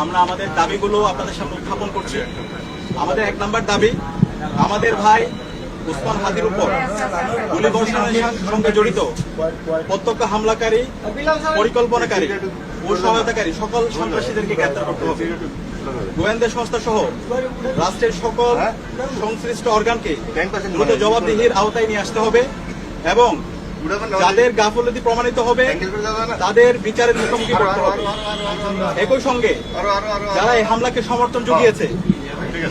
আমরা আমাদের দাবিগুলো আপনাদের সামনে উত্থাপন করছি। আমাদের এক নম্বর দাবি, আমাদের ভাই উসমান হাদির উপর গুলি বর্ষণের সঙ্গে জড়িত, প্রত্যক্ষ হামলাকারী, পরিকল্পনাকারী ও সহায়তাকারী সকল সন্ত্রাসীদেরকে গ্রেপ্তার করতে হবে। গোয়েন্দা সংস্থা সহ রাষ্ট্রের সকল সংশ্লিষ্ট অর্গানকে দ্রুত জবাবদিহির আওতায় নিয়ে আসতে হবে এবং যাদের গাফলতি প্রমাণিত হবে, তাদের বিচারের মুখোমুখি করতে হবে। একই সঙ্গে যারা এই হামলাকে সমর্থন জুগিয়েছে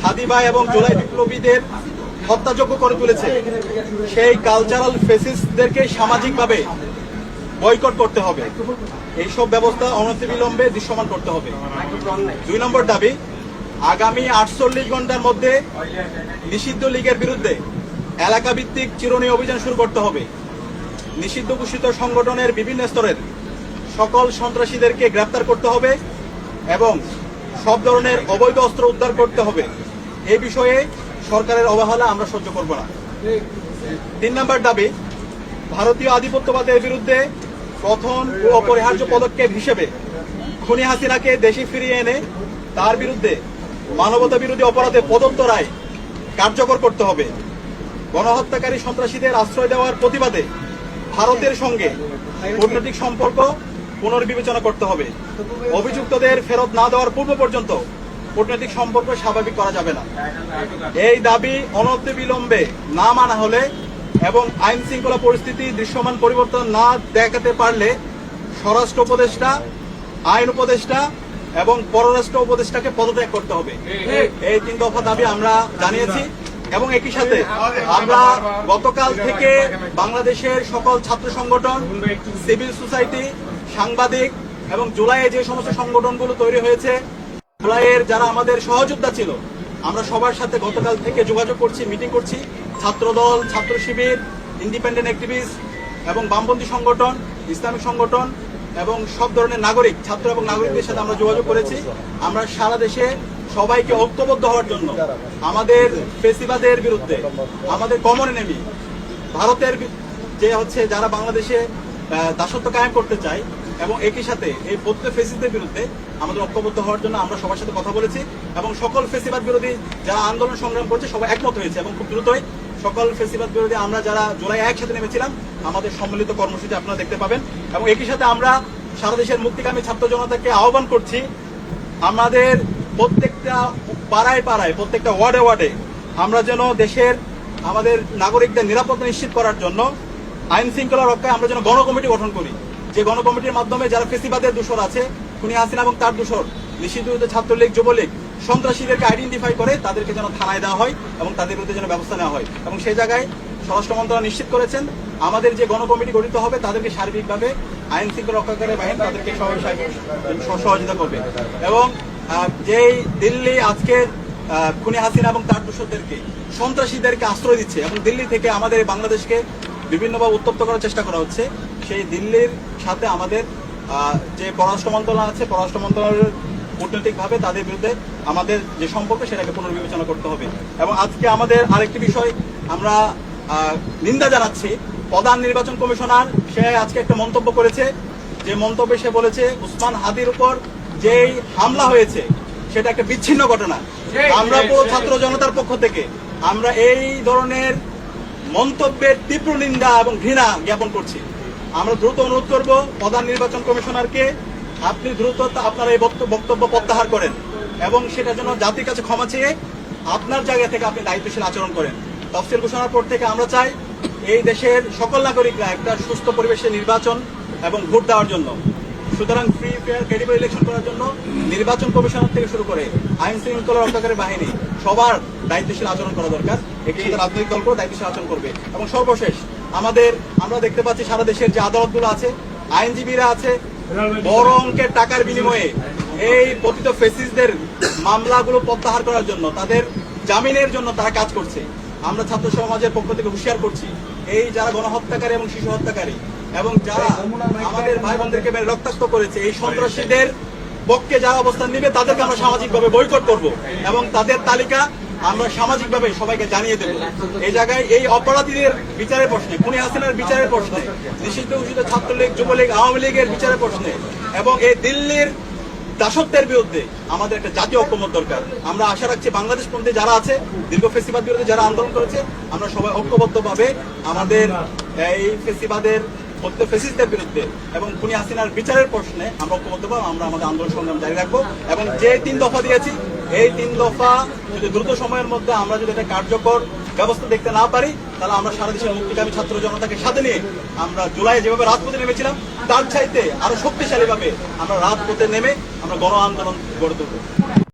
হাদিবা এবং জুলাই বিপ্লবীদের হত্যাযোগ্য করে তুলেছে, সেই কালচারাল ফেসিসদেরকে সামাজিকভাবে বয়কট করতে হবে। এইসব ব্যবস্থা অনতিবিলম্বে দৃশ্যমান করতে হবে। দুই নম্বর দাবি, আগামী আটচল্লিশ ঘণ্টার মধ্যে নিষিদ্ধ লীগের বিরুদ্ধে এলাকা ভিত্তিক চিরুনি অভিযান শুরু করতে হবে। নিষিদ্ধ ঘোষিত সংগঠনের বিভিন্ন স্তরের সকল সন্ত্রাসীদেরকে গ্রেপ্তার করতে হবে এবং সব ধরনের অবৈধ অস্ত্র উদ্ধার করতে হবে। এ বিষয়ে সরকারের অবহেলা আমরা সহ্য করব না। তিন নম্বর দাবি, ভারতীয় আধিপত্যবাদের বিরুদ্ধে প্রথম ও অপরিহার্য পদক্ষেপ হিসেবে খুনি হাসিনাকে দেশে ফিরিয়ে এনে তার বিরুদ্ধে মানবতা বিরোধী অপরাধে প্রদত্ত রায় কার্যকর করতে হবে। গণহত্যাকারী সন্ত্রাসীদের আশ্রয় দেওয়ার প্রতিবাদে ভারতের সঙ্গে কূটনৈতিক সম্পর্ক পুনর্বিবেচনা করতে হবে। অভিযুক্তদের ফেরত না দেওয়ার পূর্ব পর্যন্ত কূটনৈতিক সম্পর্ক স্বাভাবিক করা যাবে না। এই দাবি অনতিবিলম্বে না মানা হলে এবং আইন শৃঙ্খলা পরিস্থিতি দৃশ্যমান পরিবর্তন না দেখাতে পারলে স্বরাষ্ট্র উপদেষ্টা, আইন উপদেষ্টা এবং পররাষ্ট্র উপদেষ্টাকে পদত্যাগ করতে হবে। এই তিন দফা দাবি আমরা জানিয়েছি। এবং একই সাথে আমরা গতকাল থেকে বাংলাদেশের সকল ছাত্র সংগঠন, সিভিল সোসাইটি, সাংবাদিক এবং জুলাইয়ে যে সমস্ত সংগঠনগুলো তৈরি হয়েছে, জুলাইয়ের যারা আমাদের সহযোদ্ধা ছিল, আমরা সবার সাথে গতকাল থেকে যোগাযোগ করছি, মিটিং করছি। ছাত্রদল, ছাত্র শিবির ইন্ডিপেন্ডেন্ট অ্যাক্টিভিস্ট এবং বামপন্থী সংগঠন, ইসলামিক সংগঠন এবং সব ধরনের নাগরিক, ছাত্র এবং নাগরিকদের সাথে আমরা যোগাযোগ করেছি। আমরা সারা দেশে সবাইকে ঐক্যবদ্ধ হওয়ার জন্য আমাদের ফেসিবাদের বিরুদ্ধে, আমাদের কমন এনেমি ভারতের যে হচ্ছে যারা বাংলাদেশে দাসত্ব কায়েম করতে চায় এবং একই সাথে এই বৌদ্ধ ফেসিসদের বিরুদ্ধে আমাদের ঐক্যবদ্ধ হওয়ার জন্য আমরা সবার সাথে কথা বলেছি এবং সকল ফেসিবাদ বিরোধী যারা আন্দোলন সংগ্রাম করছে সবাই একমত হয়েছে এবং খুব দ্রুতই সকল ফেসিবাদ বিরোধী আমরা যারা জুলাই একসাথে নেমেছিলাম, আমাদের সম্মিলিত কর্মসূচি আপনারা দেখতে পাবেন এবং একই সাথে আমরা সারা দেশের মুক্তিকামী ছাত্র জনতাকে আহ্বান করছি, আমাদের প্রত্যেকটা পাড়ায় পাড়ায়, প্রত্যেকটা ওয়ার্ডে ওয়ার্ডে আমরা যেন দেশের আমাদের নাগরিকদের নিরাপত্তা নিশ্চিত করার জন্য আইন শৃঙ্খলা রক্ষায় আমরা যেন গণকমিটি গঠন করি। যে গণকমিটির মাধ্যমে যারা ফেসিবাদের দূষর আছে, খুনি হাসিনা এবং তার দূষর, নিষিদ্ধ ছাত্রলীগ, যুবলীগ, সন্ত্রাসীদেরকে আইডেন্টিফাই করে তাদেরকে যেন থানায় দেওয়া হয় এবং তাদের বিরুদ্ধে যেন ব্যবস্থা নেওয়া হয়। এবং সেই জায়গায় স্বরাষ্ট্র মন্ত্রণালয় নিশ্চিত করেছেন, আমাদের যে গণকমিটি গঠিত হবে তাদেরকে সার্বিকভাবে আইন শৃঙ্খলা রক্ষাকারী বাহিনী তাদেরকে সহযোগিতা করবে। এবং যেই দিল্লি আজকে খুনি হাসিনা এবং তার দূষরদেরকে, সন্ত্রাসীদেরকে আশ্রয় দিচ্ছে এবং দিল্লি থেকে আমাদের বাংলাদেশকে বিভিন্নভাবে উত্তপ্ত করার চেষ্টা করা হচ্ছে, সেই দিল্লির সাথে আমাদের যে পররাষ্ট্র মন্ত্রণালয় আছে, পররাষ্ট্র মন্ত্রণালয়ের কূটনৈতিকভাবে তাদের বিরুদ্ধে আমাদের যে সম্পর্ক, সেটাকে পুনর্বিবেচনা করতে হবে। এবং আজকে আমাদের আরেকটি বিষয় আমরা নিন্দা জানাচ্ছি। প্রধান নির্বাচন কমিশনার সে আজকে একটা মন্তব্য করেছে। যে মন্তব্যে সে বলেছে, উসমান হাদির উপর যেই হামলা হয়েছে সেটা একটা বিচ্ছিন্ন ঘটনা। আমরা পুরো ছাত্র জনতার পক্ষ থেকে আমরা এই ধরনের মন্তব্যের তীব্র নিন্দা এবং ঘৃণা জ্ঞাপন করছি। আমরা দ্রুত অনুরোধ করব প্রধান নির্বাচন কমিশনারকে আপনি দ্রুত আপনার এই বক্তব্য প্রত্যাহার করেন এবং সেটার জন্য জাতির কাছে ক্ষমা চেয়ে আপনার জায়গা থেকে আপনি দায়িত্বশীল আচরণ করেন। তফসিল ঘোষণার পর থেকে আমরা চাই এই দেশের সকল নাগরিকরা একটা সুস্থ পরিবেশে নির্বাচন এবং ভোট দেওয়ার জন্য। সুতরাং ফ্রি ফেয়ার ক্রেডিবল ইলেকশন করার জন্য নির্বাচন কমিশনার থেকে শুরু করে আইন শৃঙ্খলা রক্ষাকারী বাহিনী সবার দায়িত্বশীল আচরণ করা দরকার। একটি রাজনৈতিক দলগুলো দায়িত্বশীল আচরণ করবে। এবং সর্বশেষ, আমাদের, আমরা দেখতে পাচ্ছি সারা দেশের যে আদালতগুলো আছে, আইনজীবীরা আছে, বড় অঙ্কের টাকার বিনিময়ে এই পতিত ফেসিসদের মামলাগুলো প্রত্যাহার করার জন্য তাদের জামিনের জন্য তারা কাজ করছে। আমরা ছাত্র সমাজের পক্ষ থেকে হুঁশিয়ার করছি এই যারা গণহত্যাকারী এবং শিশু হত্যাকারী এবং যারা আমাদের ভাই বোনদেরকে রক্তাক্ত করেছে এই সন্ত্রাসীদের পক্ষে যারা অবস্থান নিবে তাদেরকে আমরা সামাজিকভাবে বৈকট করব এবং তাদের তালিকা আমরা সামাজিকভাবে সবাইকে জানিয়ে দেব। এই জায়গায় এই অপরাধীদের বিচারের প্রশ্নে খুনি হাসিনার বিচারের প্রশ্নে নিষিদ্ধ ঘোষিত ছাত্রলীগ যুবলীগ আওয়ামী লীগের বিচারের প্রশ্নে এবং এই দিল্লির দাসত্বের বিরুদ্ধে আমাদের একটা জাতীয় ঐক্যমত দরকার। আমরা আশা রাখছি বাংলাদেশ পন্থী যারা আছে, দীর্ঘ ফেসিবাদ বিরুদ্ধে যারা আন্দোলন করেছে, আমরা সবাই ঐক্যবদ্ধভাবে আমাদের এই ফেসিবাদের ফেসিস্টের বিরুদ্ধে এবং খুনি হাসিনার বিচারের প্রশ্নে আমরা ঐক্যবদ্ধভাবে আমরা আমাদের আন্দোলন সংগ্রাম জারি রাখব এবং যে তিন দফা দিয়েছি, এই তিন দফা যদি দ্রুত সময়ের মধ্যে আমরা যদি একটা কার্যকর ব্যবস্থা দেখতে না পারি, তাহলে আমরা সারা দেশের মুক্তিকামী ছাত্র জনতাকে সাথে নিয়ে আমরা জুলাই যেভাবে রাজপথে নেমেছিলাম তার চাইতে আরও শক্তিশালী ভাবে আমরা রাজপথে নেমে আমরা গণ আন্দোলন গড়ে তুলব।